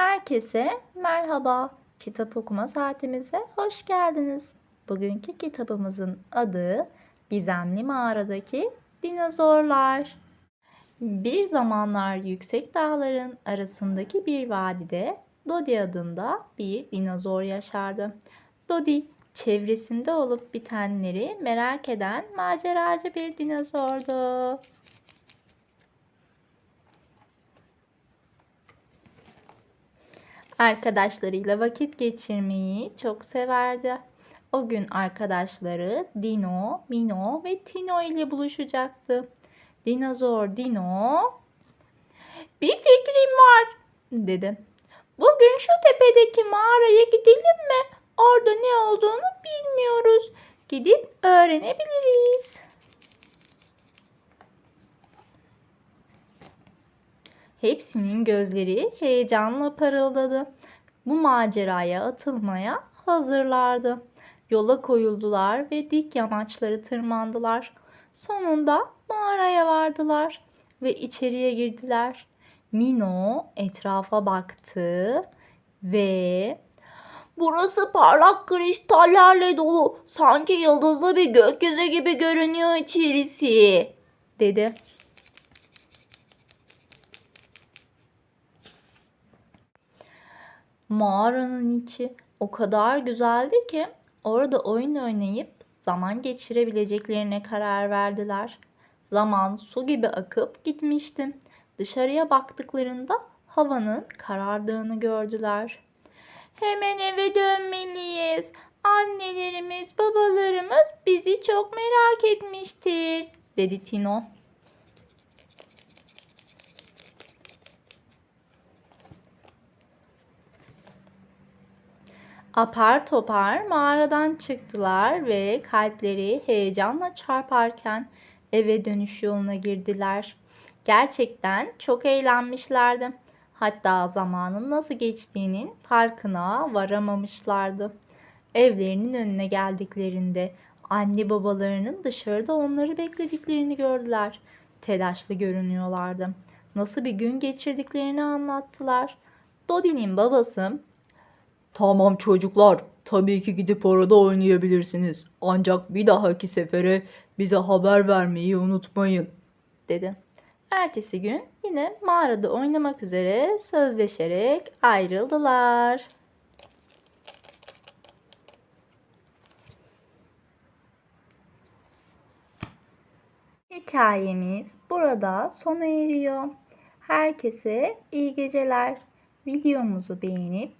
Herkese merhaba. Kitap okuma saatimize hoş geldiniz. Bugünkü kitabımızın adı Gizemli Mağaradaki Dinozorlar. Bir zamanlar yüksek dağların arasındaki bir vadide Dodi adında bir dinozor yaşardı. Dodi çevresinde olup bitenleri merak eden maceracı bir dinozordu. Arkadaşlarıyla vakit geçirmeyi çok severdi. O gün arkadaşları Dino, Mino ve Tino ile buluşacaktı. Dinozor Dino, "Bir fikrim var." dedi. "Bugün şu tepedeki mağaraya gidelim mi? Orada ne olduğunu bilmiyoruz. Gidip öğrenebiliriz." Hepsinin gözleri heyecanla parıldadı. Bu maceraya atılmaya hazırlardı. Yola koyuldular ve dik yamaçları tırmandılar. Sonunda mağaraya vardılar ve içeriye girdiler. Mino etrafa baktı ve Burası parlak kristallerle dolu. Sanki yıldızlı bir gökyüzü gibi görünüyor içerisi, dedi. Mağaranın içi o kadar güzeldi ki orada oyun oynayıp zaman geçirebileceklerine karar verdiler. Zaman su gibi akıp gitmişti. Dışarıya baktıklarında havanın karardığını gördüler. Hemen eve dönmeliyiz. Annelerimiz, babalarımız bizi çok merak etmiştir, dedi Tino. Apar topar mağaradan çıktılar ve kalpleri heyecanla çarparken eve dönüş yoluna girdiler. Gerçekten çok eğlenmişlerdi. Hatta zamanın nasıl geçtiğinin farkına varamamışlardı. Evlerinin önüne geldiklerinde anne babalarının dışarıda onları beklediklerini gördüler. Telaşlı görünüyorlardı. Nasıl bir gün geçirdiklerini anlattılar. Dodi'nin babası Tamam çocuklar, tabii ki gidip orada oynayabilirsiniz. Ancak bir dahaki sefere bize haber vermeyi unutmayın. dedi. Ertesi gün yine mağarada oynamak üzere sözleşerek ayrıldılar. Hikayemiz burada sona eriyor. Herkese iyi geceler. Videomuzu beğenip